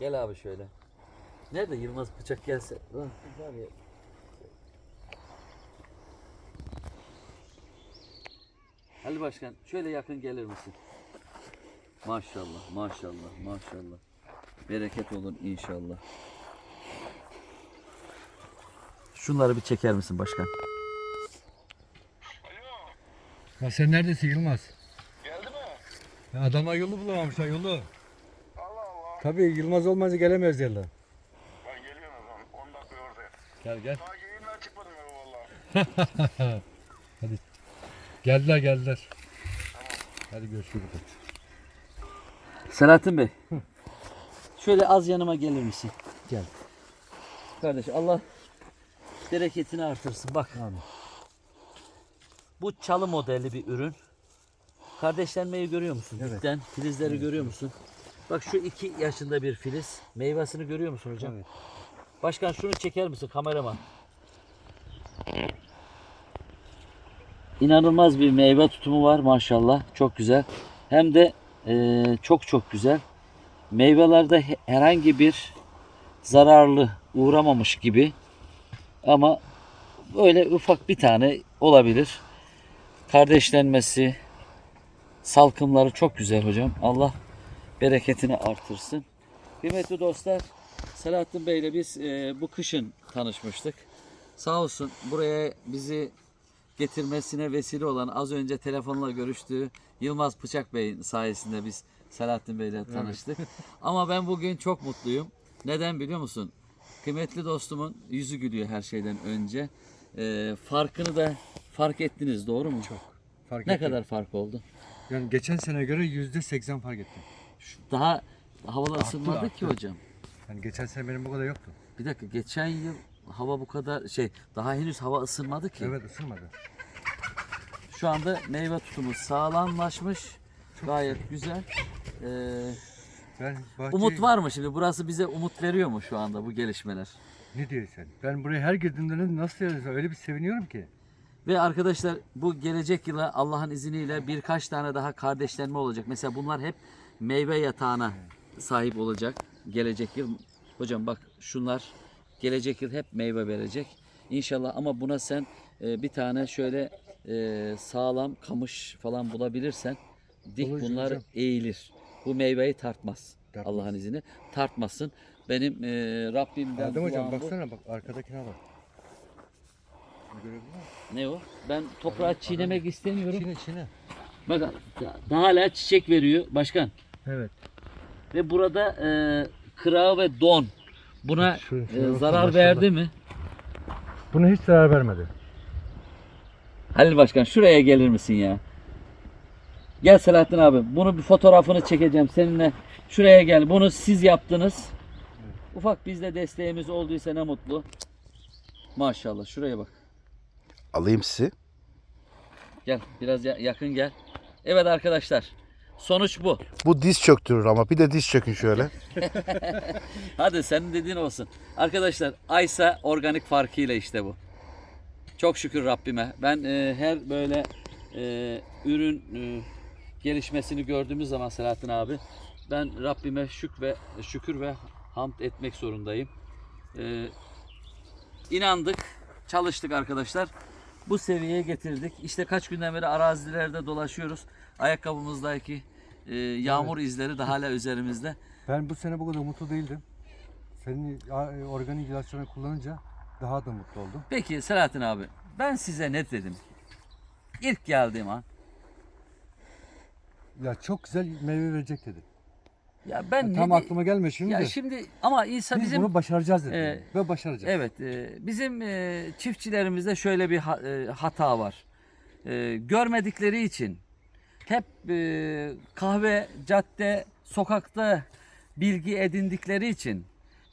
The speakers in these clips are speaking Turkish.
Gel abi şöyle. Nerede Yılmaz bıçak gelse? Lan, var ya. Ali Başkan şöyle yakın gelir misin? Maşallah, maşallah, maşallah. Bereket olur inşallah. Şunları bir çeker misin başkan? Ya sen neredesin Yılmaz? Geldi mi? Ya adamlar yolu bulamamışlar yolu. Tabii Yılmaz olmazsa gelemez derler. Ben geliyorum o zaman. 10 dakika oradayım. Gel gel. Daha yayından çıkmadım eve valla. Geldiler geldiler. Hadi görüşürüz. Selahattin Bey. Şöyle az yanıma gelir misin? Gel. Kardeş Allah bereketini artırsın. Bak. Bu çalı modelli bir ürün. Kardeşlenmeyi görüyor musun? Evet. Dipten filizleri görüyor musun? Bak şu iki yaşında bir filiz. Meyvesini görüyor musun hocam? Evet. Başkan şunu çeker misin kameraman? İnanılmaz bir meyve tutumu var maşallah. Çok güzel. Hem de eee, çok çok güzel. Meyvelerde he- herhangi bir zararlı uğramamış gibi. Ama böyle ufak bir tane olabilir. Kardeşlenmesi, salkımları çok güzel hocam. Allah bereketini artırsın. Kıymetli dostlar, Selahattin Bey ile biz e, bu kışın tanışmıştık. Sağ olsun buraya bizi getirmesine vesile olan az önce telefonla görüştüğü Yılmaz Bıçak Bey'in sayesinde biz Selahattin Bey ile tanıştık. Ama ben bugün çok mutluyum. Neden biliyor musun? Kıymetli dostumun yüzü gülüyor her şeyden önce. E, farkını da fark ettiniz doğru mu? Çok. Fark Ne ettim. kadar fark oldu? Yani geçen sene göre yüzde seksen fark ettim. Şu- Daha havalar Arttı, ısınmadı ki arttı. hocam. Yani geçen sene benim bu kadar yoktu. Bir dakika geçen yıl hava bu kadar şey daha henüz hava ısınmadı ki. Evet ısınmadı. Şu anda meyve tutumu sağlamlaşmış. Gayet güzel. Ee, Ben bahçeyi... umut var mı şimdi? Burası bize umut veriyor mu şu anda bu gelişmeler? Ne diyorsun? Ben buraya her girdiğimde nasıl yarıyorsa öyle bir seviniyorum ki. Ve arkadaşlar bu gelecek yıla Allah'ın izniyle birkaç tane daha kardeşlenme olacak. Mesela bunlar hep meyve yatağına sahip olacak gelecek yıl. Hocam bak şunlar gelecek yıl hep meyve verecek. İnşallah ama buna sen e, bir tane şöyle e, sağlam kamış falan bulabilirsen dik Olur bunlar hocam. eğilir. Bu meyveyi tartmaz. Tartmaz. Allah'ın izniyle tartmasın. Benim e, Rabbimden Adem hocam bu. baksana bak arkadakine bak. Ne o? Ben toprağı çiğnemek istemiyorum. Çine çine. Bakın daha hala çiçek veriyor başkan. Evet. Ve burada e, kırağı ve don buna Bak şu- e, zarar verdi mi? Bunu hiç zarar vermedi. Halil Başkan şuraya gelir misin ya? Gel Selahattin abi. Bunu bir fotoğrafını çekeceğim seninle. Şuraya gel. Bunu siz yaptınız. Ufak bizde desteğimiz olduysa ne mutlu. Maşallah şuraya bak. Alayım sizi. Gel biraz ya- yakın gel. Evet arkadaşlar. Sonuç bu. Bu diz çöktürür ama bir de diz çökün şöyle. Hadi senin dediğin olsun. Arkadaşlar Aysa organik farkıyla işte bu. Çok şükür Rabbime. Ben e, her böyle e, ürün e, gelişmesini gördüğümüz zaman Selahattin abi ben Rabbime şük ve şükür ve hamd etmek zorundayım. E, inandık, çalıştık arkadaşlar. Bu seviyeye getirdik. İşte kaç günden beri arazilerde dolaşıyoruz. Ayakkabımızdaki e, yağmur izleri de hala üzerimizde. Ben bu sene bu kadar mutlu değildim. Senin a- organik ilaçlarını kullanınca daha da mutlu oldum. Peki Selahattin abi ben size ne dedim? İlk geldiğim an Ya çok güzel meyve verecek dedi. Ya ben Tam ne aklıma gelme şimdi. ya şimdi ama insan Biz bizim bunu başaracağız dedi. e, Ve başaracağız. evet e, bizim e, çiftçilerimizde şöyle bir ha- e, hata var. E, görmedikleri için hep e, kahve, cadde, sokakta bilgi edindikleri için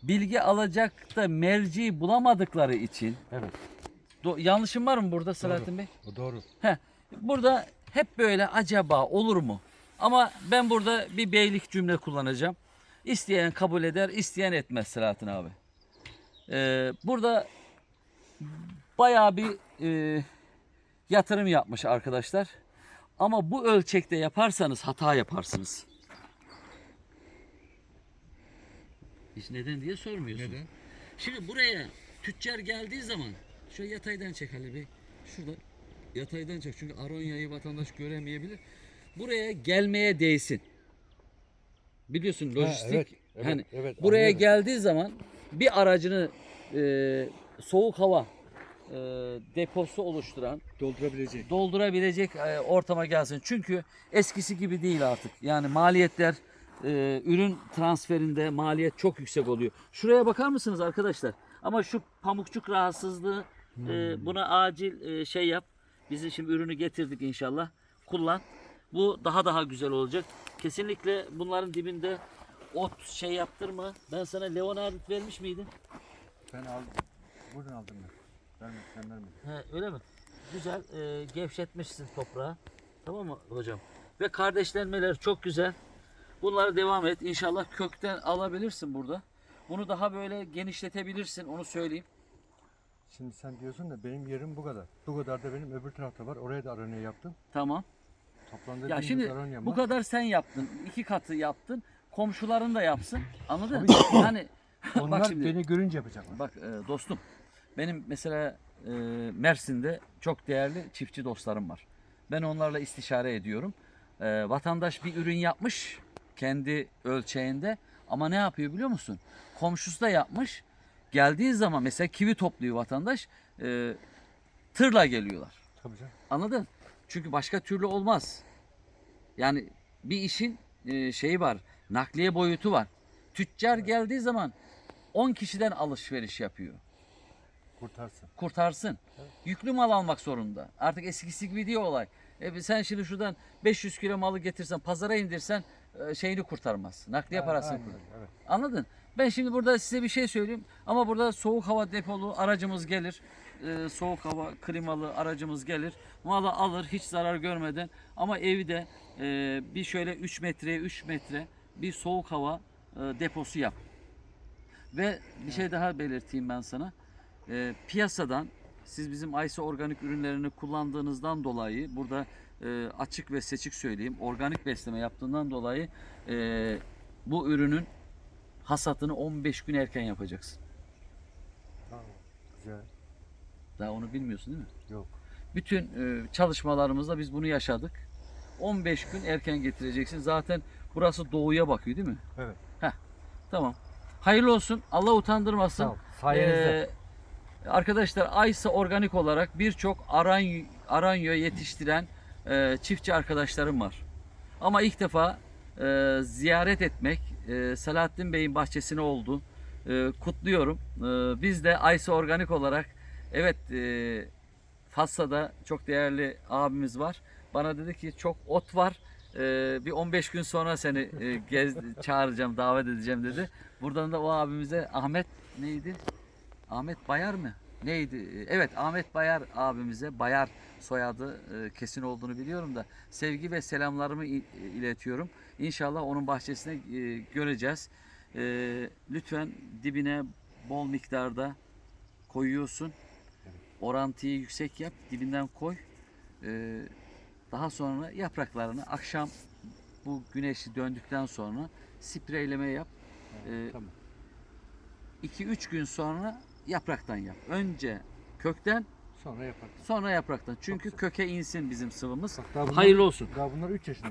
bilgi alacak da merci bulamadıkları için Evet. Do- yanlışım var mı burada Selahattin Bey? Doğru. Heh, burada hep böyle acaba olur mu? Ama ben burada bir beylik cümle kullanacağım. İsteyen kabul eder, isteyen etmez Selahattin abi. Ee, burada bayağı bir e, yatırım yapmış arkadaşlar. Ama bu ölçekte yaparsanız hata yaparsınız. Hiç neden diye sormuyorsun. Neden? Şimdi buraya tüccar geldiği zaman şöyle yataydan çek Ali Bey. Şurada yataydan çek çünkü Aronya'yı vatandaş göremeyebilir. Buraya gelmeye değsin. Biliyorsun lojistik. evet, evet, hani evet, buraya anlıyorum. geldiği zaman bir aracını e, soğuk hava e, deposu oluşturan Doldurabilecek. doldurabilecek e, ortama gelsin. Çünkü eskisi gibi değil artık. Yani maliyetler e, ürün transferinde maliyet çok yüksek oluyor. Şuraya bakar mısınız arkadaşlar? Ama şu pamukçuk rahatsızlığı e, buna acil e, şey yap. Bizi şimdi ürünü getirdik inşallah. Kullan. Bu daha daha güzel olacak. Kesinlikle bunların dibinde ot şey yaptırma. Ben sana Leonard vermiş miydim? Ben aldım. Buradan aldım ben. Vermedim, sen vermedin. He, öyle mi? Güzel e, gevşetmişsin toprağı. Tamam mı hocam? Ve kardeşlenmeler çok güzel. Bunlara devam et. İnşallah kökten alabilirsin burada. Bunu daha böyle genişletebilirsin. Onu söyleyeyim. Şimdi sen diyorsun da benim yerim bu kadar. Bu kadar da benim öbür tarafta var. Oraya da aranıyor yaptım. Tamam. Toplamda Ya şimdi bu var. kadar sen yaptın. iki katı yaptın. Komşuların da yapsın. Anladın mı? Yani Onlar bak şimdi. beni görünce yapacaklar. Bak e, dostum benim mesela e, Mersin'de çok değerli çiftçi dostlarım var. Ben onlarla istişare ediyorum. E, vatandaş bir ürün yapmış kendi ölçeğinde ama ne yapıyor biliyor musun? Komşusu da yapmış. Geldiği zaman mesela kivi topluyor vatandaş. e, tırla geliyorlar. Tabii canım. Anladın? Çünkü başka türlü olmaz. Yani bir işin e, şeyi var. Nakliye boyutu var. Tüccar geldiği zaman 10 kişiden alışveriş yapıyor. Kurtarsın. Kurtarsın. Yüklü mal almak zorunda. Artık eskisi gibi değil olay. E sen şimdi şuradan 500 kilo malı getirsen pazara indirsen şeyini kurtarmaz. Nakliye Ha, parasını aynen, kurtarmaz. Evet. Anladın? Ben şimdi burada size bir şey söyleyeyim. Ama burada soğuk hava depolu aracımız gelir. Ee, soğuk hava klimalı aracımız gelir. Malı alır hiç zarar görmeden. Ama evde e, bir şöyle 3 metreye 3 metre bir soğuk hava e, deposu yap. Ve bir şey daha belirteyim ben sana. Ee, piyasadan siz bizim Aysa organik ürünlerini kullandığınızdan dolayı burada e, açık ve seçik söyleyeyim organik besleme yaptığından dolayı e, bu ürünün hasatını 15 gün erken yapacaksın. Tamam. Güzel. Daha onu bilmiyorsun değil mi? Yok. Bütün e, çalışmalarımızda biz bunu yaşadık. 15 gün erken getireceksin. Zaten burası doğuya bakıyor değil mi? Evet. Tamam. Hayırlı olsun. Allah utandırmasın. Ol. Sayenizde. Ee, arkadaşlar Aysa organik olarak birçok aran aranyo yetiştiren e, çiftçi arkadaşlarım var. Ama ilk defa e, ziyaret etmek e, Selahattin Bey'in bahçesine oldu. E, kutluyorum. E, biz de Aysa organik olarak evet e, Fassa'da çok değerli abimiz var. Bana dedi ki çok ot var. E, bir 15 gün sonra seni e, gez, çağıracağım, davet edeceğim dedi. Buradan da o abimize Ahmet neydi? Ahmet Bayar mı? Neydi? Evet Ahmet Bayar abimize Bayar soyadı e, kesin olduğunu biliyorum da sevgi ve selamlarımı i- iletiyorum. İnşallah onun bahçesine e, göreceğiz. E, lütfen dibine bol miktarda koyuyorsun. Orantıyı yüksek yap. Dibinden koy. E, daha sonra yapraklarını akşam bu güneşi döndükten sonra spreyleme yap. E, Tamam. 2-3 gün sonra yapraktan yap. Önce kökten Sonra yaparız. sonra yapraktan. Çünkü köke insin bizim sıvımız. Bak daha bunlar, Hayırlı olsun. Daha bunlar 3 yaşında.